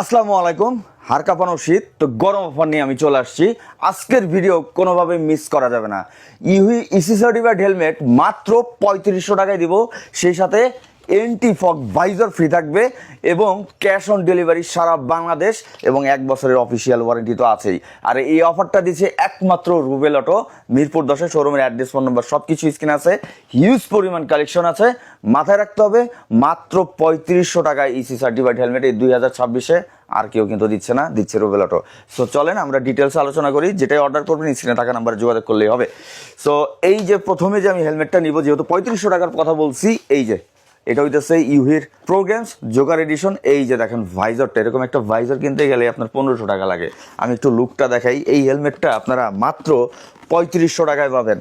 আসসালামু আলাইকুম হার কাঁপানো শীত, তো গরম অফার নিয়ে আমি চলে আসছি। আজকের ভিডিও কোনোভাবেই মিস করা যাবে না। ইহুই ইসি সার্টিফাইড হেলমেট মাত্র পঁয়ত্রিশশো টাকায় দিব, সেই সাথে এন্টি ফগ ভাইজার ফ্রি থাকবে এবং ক্যাশ অন ডেলিভারি সারা বাংলাদেশ এবং এক বছরের অফিসিয়াল ওয়ারেন্টি তো আছেই। আর এই অফারটা দিচ্ছে একমাত্র রুবেল অটো, মিরপুর দশে শোরুমের অ্যাড্রেস ফোন নম্বর সব কিছু স্ক্রিন আছে হিউজ পরিমাণ কালেকশন আছে। মাথায় রাখতে হবে, মাত্র পঁয়ত্রিশশো টাকায় ইসি সার্টিফাইড হেলমেট এই দুই হাজার ছাব্বিশে আর কেউ কিন্তু দিচ্ছে না, দিচ্ছে রুবেল অটো। সো চলেন আমরা ডিটেলস আলোচনা করি, যেটাই অর্ডার করবেন স্ক্রিনে টাকা নাম্বারে যোগাযোগ করলেই হবে। সো এই যে প্রথমে যে আমি হেলমেটটা নিব, যেহেতু পঁয়ত্রিশশো টাকার কথা বলছি, এই যে এটা হইতেছে ইউহির প্রোগ্রামস জোকার এডিশন এই যে দেখেন ভাইজারটা এরকম একটা ভাইজার কিনতে গেলে আপনার পনেরোশো টাকা লাগে। আমি একটু লুকটা দেখাই। এই হেলমেটটা আপনারা মাত্র পঁয়ত্রিশশো টাকায় পাবেন।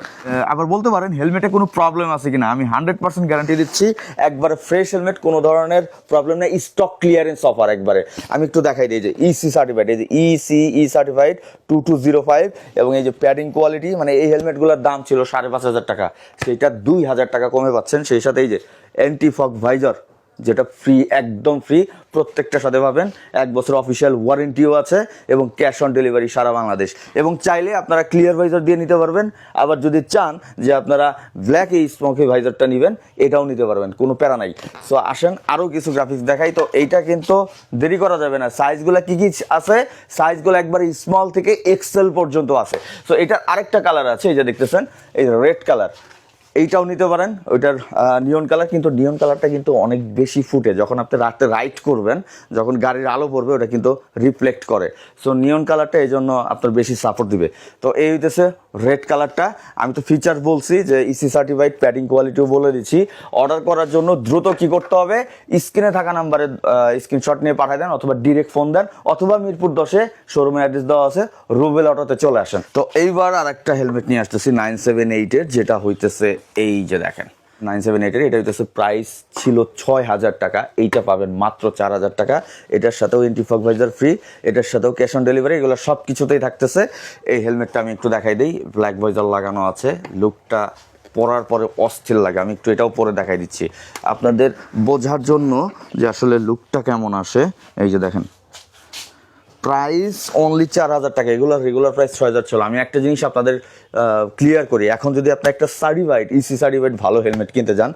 আবার বলতে পারেন হেলমেটে কোনো প্রবলেম আছে কিনা? আমি হান্ড্রেড পার্সেন্ট গ্যারান্টি দিচ্ছি, একবারে ফ্রেশ হেলমেট কোনো ধরনের প্রবলেম নেই। স্টক ক্লিয়ারেন্স অফার একবারে। আমি একটু দেখাই দিই যে ইসি সার্টিফাইড এই যে E C E certified two two zero five এবং এই যে প্যাডিং কোয়ালিটি মানে এই হেলমেটগুলোর দাম ছিল সাড়ে পাঁচ হাজার টাকা। সেইটা দুই হাজার টাকা কমে পাচ্ছেন। সেই সাথে এই যে অ্যান্টি ফগ ভাইজার যেটা ফ্রি একদম ফ্রি প্রত্যেকটা সাথে পাবেন। এক বছর অফিসিয়াল ওয়ারেন্টিও আছে এবং ক্যাশ অন ডেলিভারি সারা বাংলাদেশ। এবং চাইলে আপনারা ক্লিয়ার ভাইজার দিয়ে নিতে পারবেন। আবার যদি চান যে আপনারা ব্ল্যাক এই স্মোকি ভাইজারটা নেবেন, এটাও নিতে পারবেন, কোনো প্যারা নাই। সো আসেন, আরও কিছু গ্রাফিক্স দেখাই। তো এইটা কিন্তু দেরি করা যাবে না। সাইজগুলো কি কী আছে? সাইজগুলো একবার স্মল থেকে এক্সেল পর্যন্ত আছে। সো এটার আরেকটা কালার আছে, এই যে দেখতেছেন, এই রেড কালার এইটাও নিতে পারেন। ওইটার নিয়ন কালার কিন্তু নিয়ন কালারটা কিন্তু অনেক বেশি ফুটে। যখন আপনি রাতে রাইড করবেন, যখন গাড়ির আলো পড়বে, ওটা কিন্তু রিফ্লেক্ট করে। সো নিয়ন কালারটা এই জন্য আপনার বেশি সাপোর্ট দিবে। তো, এই হইতেছে রেড কালারটা আমি তো ফিচার বলছি যে ইসি সার্টিফাইড প্যাডিং কোয়ালিটিও বলে দিচ্ছি। অর্ডার করার জন্য দ্রুত কি করতে হবে? স্ক্রিনে থাকা নাম্বারে স্ক্রিনশট নিয়ে পাঠিয়ে দেন, অথবা ডিরেক্ট ফোন দেন, অথবা মিরপুর দশে শোরুমের অ্যাড্রেস দেওয়া আছে, রুবেল অটোতে চলে আসেন। তো, এইবার আর একটা হেলমেট নিয়ে আসতেছি নাইন সেভেন এইটের যেটা হইতেছে এই যে দেখেন, নাইন সেভেন এইটের এটা হচ্ছে প্রাইস ছিল ছয় হাজার টাকা, এইটা পাবেন মাত্র চার হাজার টাকা। এটার সাথেও এন্টিফক ভাইজার ফ্রি এটার সাথেও ক্যাশ অন ডেলিভারি এগুলো সব কিছুতেই থাকতেছে। এই হেলমেটটা আমি একটু দেখাই দিই ব্ল্যাক ভাইজার লাগানো আছে। লুকটা পরার পরে অস্থির লাগে, আমি একটু এটাও পরে দেখাই দিচ্ছি। আপনাদের বোঝার জন্য যে আসলে লুকটা কেমন আসে, এই যে দেখেন। প্রাইস অনলি চার হাজার টাকা, এগুলো রেগুলার প্রাইস ছয় হাজার ছিল আমি একটা জিনিস আপনাদের ক্লিয়ার করি। এখন যদি আপনি একটা সার্টিফাইড ইসি সার্টিফাইড ভালো হেলমেট কিনতে যান,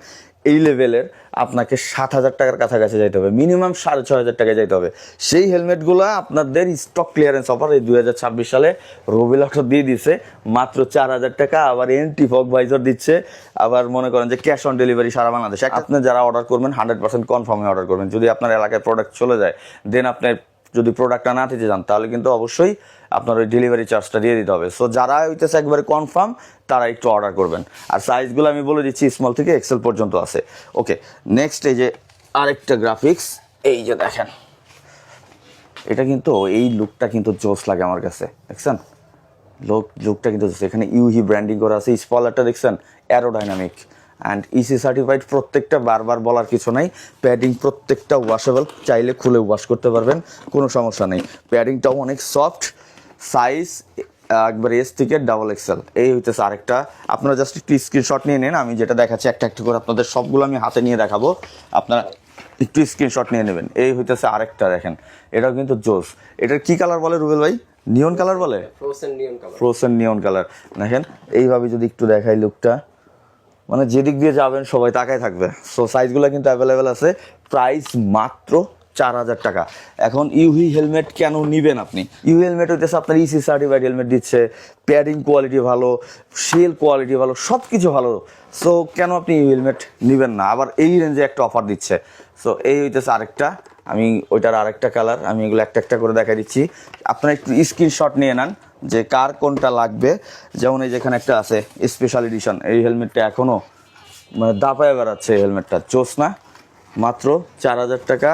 এই লেভেলের আপনাকে সাত হাজার টাকার কাছাকাছি যাইতে হবে। মিনিমাম সাড়ে ছয় হাজার টাকায় যাইতে হবে। সেই হেলমেটগুলো আপনাদের স্টক ক্লিয়ারেন্স অফার এই দুই হাজার ছাব্বিশ সালে রবিল অটো দিয়ে দিছে। মাত্র চার হাজার টাকা, আবার এন্টি ফক ভাইজার দিচ্ছে। আবার মনে করেন যে ক্যাশ অন ডেলিভারি সারা বাংলাদেশ। আপনি যারা অর্ডার করবেন হান্ড্রেড পার্সেন্ট কনফার্মে অর্ডার করবেন। যদি আপনার এলাকায় প্রোডাক্ট চলে যায় দেন আপনার যদি প্রোডাক্টটা না দিতে চান, তাহলে কিন্তু অবশ্যই আপনার ওই ডেলিভারি চার্জটা দিয়ে দিতে হবে। সো যারা হইতেছে একবারে কনফার্ম তারা একটু অর্ডার করবেন। আর সাইজগুলো আমি বলে দিচ্ছি স্মল থেকে এক্সেল পর্যন্ত আছে। ওকে নেক্সট এই যে আরেকটা গ্রাফিক্স এই যে দেখেন। এটা কিন্তু, এই লুকটা কিন্তু জোস লাগে আমার কাছে, দেখছেন? লুক লুকটা কিন্তু এখানে ইউহি ব্র্যান্ডিং করা আছে স্পলারটা দেখছেন? অ্যারোডাইনামিক অ্যান্ড ইসি সার্টিফাইড প্রত্যেকটা বারবার বলার কিছু নাই। প্যাডিং প্রত্যেকটা ওয়াশেবল চাইলে খুলে ওয়াশ করতে পারবেন কোনো সমস্যা নেই। প্যাডিংটাও অনেক সফট সাইজ একবার এস থেকে ডাবল এক্সেল এই হইতেছে আরেকটা। আপনারা জাস্ট একটু স্ক্রিনশট নিয়ে নেন আমি যেটা দেখাচ্ছি একটা একটা করে আপনাদের সবগুলো আমি হাতে নিয়ে দেখাবো। আপনারা একটু স্ক্রিনশট নিয়ে নেবেন। এই হইতেছে আরেকটা দেখেন। এটাও কিন্তু জোস। এটার কি কালার বলে রুবেল ভাই? নিয়ন কালার বলে? Frozen neon colour frozen neon colour দেখেন এইভাবে যদি একটু দেখাই লুকটা মানে যেদিক দিয়ে যাবেন সবাই তাকায় থাকবে। সো সাইজগুলো কিন্তু অ্যাভেলেবেল আছে। প্রাইস মাত্র চার হাজার টাকা। এখন ইউহি হেলমেট কেন নিবেন আপনি? ইউ হেলমেট হইতেছে আপনার ইসি সার্টিফাইড হেলমেট দিচ্ছে প্যাডিং কোয়ালিটি ভালো শেল কোয়ালিটি ভালো সব কিছু ভালো। সো কেন আপনি ইউ হেলমেট নিবেন না? আবার এই রেঞ্জে একটা অফার দিচ্ছে। সো এই হইতেছে আরেকটা। আমি ওইটার আরেকটা কালার আমি এগুলো একটা একটা করে দেখা দিচ্ছি। আপনারা একটু স্ক্রিনশট নিয়ে নেন। যে কার কোনটা লাগবে? যেমন এই যেখানে একটা আছে স্পেশাল এডিশন এই হেলমেটটা এখনও মানে দাপায় বেড়াচ্ছে এই হেলমেটটা চোস না। মাত্র চার হাজার টাকা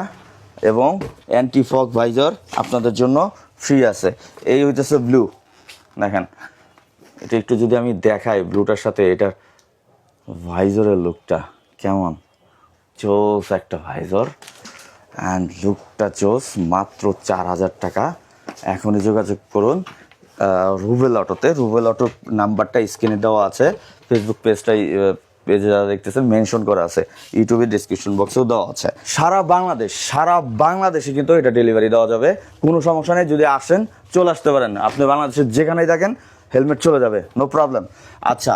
এবং অ্যান্টি ফগ ভাইজার আপনাদের জন্য ফ্রি আছে। এই হইতেছে ব্লু দেখেন, এটা একটু যদি আমি দেখাই ব্লুটার সাথে, এটার ভাইজরের লুকটা কেমন? চোস একটা ভাইজর অ্যান্ড লুকটা চোস মাত্র চার হাজার টাকা। এখনই যোগাযোগ করুন। রুবেল অটোতে রুবেল অটো নাম্বারটা স্ক্রিনে দেওয়া আছে। ফেসবুক পেজটাই পেজে যারা দেখতেছেন মেনশন করা আছে। ইউটিউবের ডিসক্রিপশন বক্সেও দেওয়া আছে। সারা বাংলাদেশ, সারা বাংলাদেশে কিন্তু এটা ডেলিভারি দেওয়া যাবে। কোনো সমস্যা নেই, যদি আসেন, চলে আসতে পারেন। আপনি বাংলাদেশের যেখানেই থাকেন হেলমেট চলে যাবে নো প্রবলেম আচ্ছা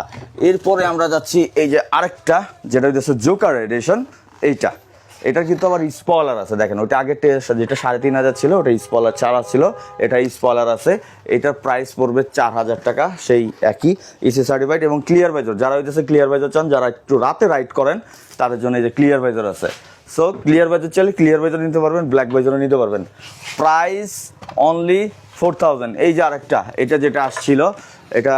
এরপরে আমরা যাচ্ছি, এই যে আরেকটা, যেটা হচ্ছে জোকার এডিশন এইটা। এটা কিন্তু আবার স্পলার আছে, দেখেন ওটা আগের যেটা সাড়ে তিন হাজার ছিল, ওটা স্পলার চার ছিল, এটা স্পলার আছে। এটার প্রাইস পড়বে চার হাজার টাকা, সেই একই ইসি সার্টিফাইড এবং ক্লিয়ার বাইজর যারা হইতেছে ক্লিয়ার বাইজর চান, যারা একটু রাতে রাইড করেন, তাদের জন্য এই যে ক্লিয়ার বাইজর আছে। সো ক্লিয়ার বাইজর চাইলে ক্লিয়ার বাইজর নিতে পারবেন ব্ল্যাক বাইজরও নিতে পারবেন। প্রাইস অনলি ফোর এই যে আরেকটা, এটা যেটা আসছিল, এটা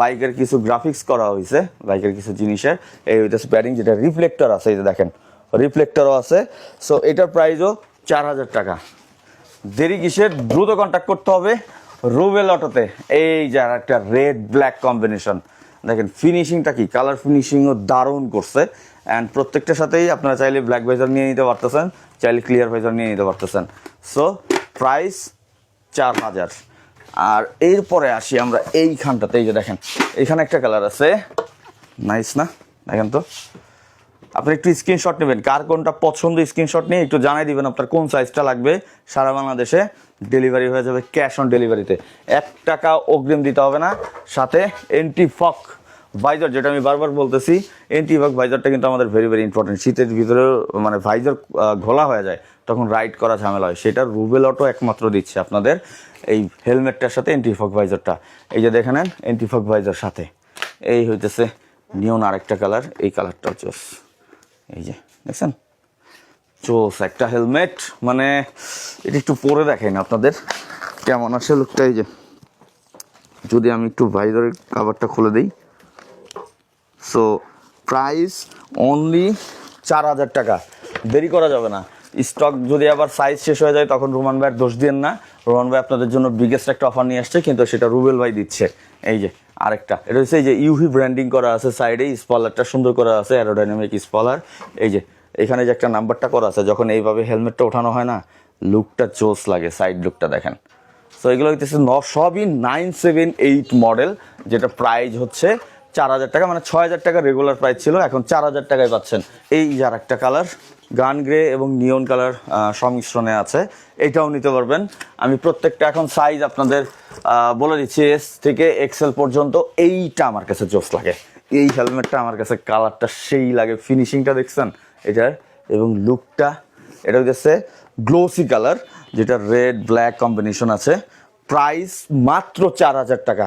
বাইকের কিছু গ্রাফিক্স করা হয়েছে বাইকের কিছু জিনিসের। এই হইতেছে প্যাডিং যেটা রিফ্লেক্টর আছে, এই যে দেখেন। রিফ্লেক্টরও আছে। সো এটার প্রাইসও চার হাজার টাকা। দেরি কিসের? দ্রুত কন্ট্যাক্ট করতে হবে রুবেল অটোতে এই যে আর একটা রেড ব্ল্যাক কম্বিনেশন দেখেন ফিনিশিংটা কি? কালার ফিনিশিংও দারুণ করছে। অ্যান্ড প্রত্যেকটার সাথেই আপনারা চাইলে ব্ল্যাক ভাইজার নিয়ে নিতে পারতেছেন, চাইলে ক্লিয়ার ভাইজার নিয়ে নিতে পারতেছেন। সো প্রাইস চার হাজার আর এরপরে আসি আমরা এইখানটাতে। এই যে দেখেন এইখানে একটা কালার আছে। নাইস না? দেখেন তো। আপনি একটু স্ক্রিনশট নেবেন। কার কোনটা পছন্দ স্ক্রিনশট নিয়ে একটু জানাই দিবেন আপনার কোন সাইজটা লাগবে। সারা বাংলাদেশে ডেলিভারি হয়ে যাবে ক্যাশ অন ডেলিভারিতে এক টাকা অগ্রিম দিতে হবে না। সাথে এন্টি ফক ভাইজার যেটা আমি বারবার বলতেছি এন্টি ফক ভাইজারটা কিন্তু আমাদের ভেরি ভেরি ইম্পর্টেন্ট শীতের ভিতরে মানে ভাইজার ঘোলা হয়ে যায়, তখন রাইড করা ঝামেলা হয়। সেটা রুবেল অটো একমাত্র দিচ্ছে আপনাদের এই হেলমেটটার সাথে এন্টি ফক ভাইজারটা এই যে দেখে নেন এন্টি ফক ভাইজার সাথে। এই হইতেছে নিয়ন আরেকটা কালার এই কালারটা চোস এই যে, দেখছেন? চোস একটা হেলমেট মানে এটা একটু পরে দেখেন আপনাদের কেমন আসে লোকটা, এই যে। যদি আমি একটু ভাইজারের কাভারটা খুলে দিই। সো প্রাইস অনলি চার হাজার টাকা। দেরি করা যাবে না। স্টক যদি আবার সাইজ শেষ হয়ে যায়, তখন রোমান ভাইয়ের দোষ দিন না। রোমান ভাই আপনাদের জন্য বিগেস্ট একটা অফার নিয়ে আসছে, কিন্তু সেটা রুবেল ভাই দিচ্ছে। এই যে আরেকটা। এটা হচ্ছে এই যে ইউভি ব্র্যান্ডিং করা আছে সাইডে স্পলারটা সুন্দর করা আছে অ্যারোডাইনামিক স্পলার এই যে, এখানে যে একটা নাম্বারটা করা আছে, যখন এইভাবে হেলমেটটা ওঠানো হয় না লুকটা চোস লাগে সাইড লুকটা দেখেন। সো এগুলো ন, সবই নাইন সেভেন এইট মডেল যেটা প্রাইজ হচ্ছে চার হাজার টাকা মানে ছয় হাজার টাকা রেগুলার প্রাইস ছিল, এখন চার হাজার টাকায় পাচ্ছেন। এই যার একটা কালার গান গ্রে এবং নিয়ন কালার সংমিশ্রণে আছে। এটাও নিতে পারবেন। আমি প্রত্যেকটা এখন সাইজ আপনাদের বলে দিচ্ছি এস থেকে এক্সেল পর্যন্ত, এইটা আমার কাছে জোস লাগে। এই হেলমেটটা আমার কাছে কালারটা সেই লাগে। ফিনিশিংটা দেখছেন? এটার, এবং লুকটা এটা হচ্ছে গ্লোসি কালার যেটা রেড ব্ল্যাক কম্বিনেশন আছে। প্রাইস মাত্র চার হাজার টাকা।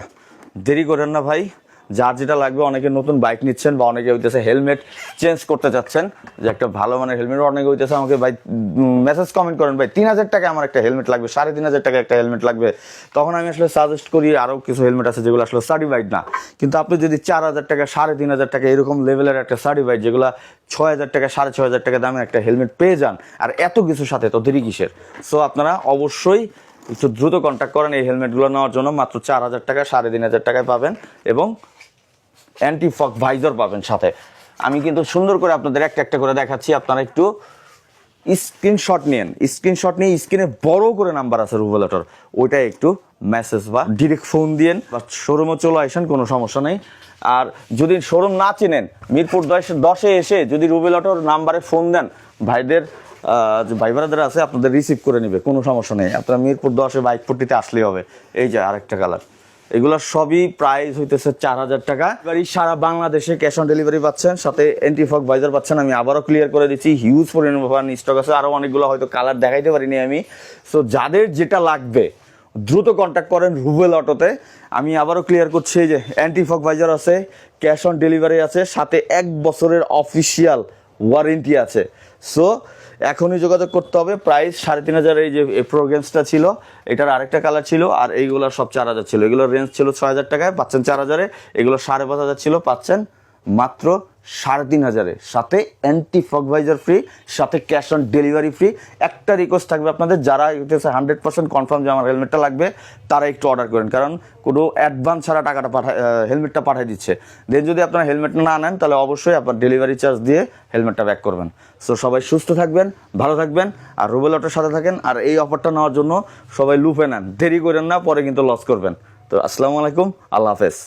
দেরি করেন না ভাই। যার যেটা লাগবে, অনেকে নতুন বাইক নিচ্ছেন বা অনেকে হইতেছে হেলমেট চেঞ্জ করতে চাচ্ছেন। যে একটা ভালো মানের হেলমেট অনেকে হইতেছে আমাকে, ভাই মেসেজ কমেন্ট করেন, ভাই, তিন হাজার টাকা আমার একটা হেলমেট লাগবে, সাড়ে তিন হাজার টাকা একটা হেলমেট লাগবে। তখন আমি আসলে সাজেস্ট করি আরও কিছু হেলমেট আছে যেগুলো আসলে সার্টিফাইড না। কিন্তু আপনি যদি চার হাজার টাকা সাড়ে তিন হাজার টাকা এরকম লেভেলের একটা সার্টিফাইড যেগুলো ছয় হাজার টাকা সাড়ে ছয় হাজার টাকা দামের একটা হেলমেট পেয়ে যান, আর এত কিছুর সাথে তো দেরি কিসের? সো আপনারা অবশ্যই একটু দ্রুত কন্ট্যাক্ট করেন এই হেলমেটগুলো নেওয়ার জন্য, মাত্র চার হাজার টাকা সাড়ে তিন হাজার টাকায় পাবেন এবং অ্যান্টি ফক ভাইজার পাবেন সাথে। আমি কিন্তু সুন্দর করে আপনাদের একটা একটা করে দেখাচ্ছি, আপনারা একটু স্ক্রিনশট নিন স্ক্রিনশট নিয়ে স্ক্রিনে বড় করে নাম্বার আছে রুবেলেটর ওইটা একটু মেসেজ বা ডিরেক্ট ফোন দিয়েন, বা শোরুমে চলে আসেন, কোনো সমস্যা নেই। আর যদি শোরুম না চিনেন, মিরপুর দশে দশে এসে যদি রুবেলটর নাম্বারে ফোন দেন, ভাইদের ভাই বোনেরা আছে, আপনাদের রিসিভ করে নেবে, কোনো সমস্যা নেই। আপনারা মিরপুর দশে বাইক পট্টিতে আসলেই হবে। এই যে আরেকটা কালার এগুলো সবই প্রাইস হইতেছে চার হাজার টাকা। এবার সারা বাংলাদেশে ক্যাশ অন ডেলিভারি পাচ্ছেন, সাথে এন্টিফক ভাইজার পাচ্ছেন। আমি আবারও ক্লিয়ার করে দিচ্ছি হিউজ পরিমাণ স্টক আছে। আরও অনেকগুলো হয়তো কালার দেখাইতে পারিনি আমি। সো যাদের যেটা লাগবে, দ্রুত কন্ট্যাক্ট করেন রুবেল অটোতে আমি আবারও ক্লিয়ার করছি যে অ্যান্টিফক ভাইজার আছে ক্যাশ অন ডেলিভারি আছে, সাথে এক বছরের অফিসিয়াল ওয়ারেন্টি আছে। সো এখনই যোগাযোগ করতে হবে। প্রাইস সাড়ে তিন হাজার এই যে প্রোগ্রামসটা ছিল, এটার আরেকটা কালার ছিল, আর এইগুলোর সব চার হাজার ছিল। এগুলোর রেঞ্জ ছিল ছয় হাজার টাকায়, পাচ্ছেন চার হাজারে। এগুলো সাড়ে পাঁচ হাজার ছিল, পাচ্ছেন মাত্র সাড়ে তিন হাজারে। সাথে অ্যান্টি ফকভাইজার ফ্রি সাথে ক্যাশ অন ডেলিভারি ফ্রি একটা রিকোয়েস্ট থাকবে আপনাদের, যারা হচ্ছে হান্ড্রেড পার্সেন্ট কনফার্ম যে আমার হেলমেটটা লাগবে, তারা একটু অর্ডার করেন। কারণ কোনো অ্যাডভান্স ছাড়া টাকাটা পাঠায় হেলমেটটা পাঠিয়ে দিচ্ছে। দেন যদি আপনারা হেলমেট না নেন, তাহলে অবশ্যই আপনার ডেলিভারি চার্জ দিয়ে হেলমেটটা ব্যাক করবেন। সো সবাই সুস্থ থাকবেন, ভালো থাকবেন, আর রুবেল অটোর সাথে থাকেন। আর এই অফারটা নেওয়ার জন্য সবাই লুপে নেন। দেরি করেন না, পরে কিন্তু লস করবেন। তো, আসসালামু আলাইকুম, আল্লাহ হাফেজ।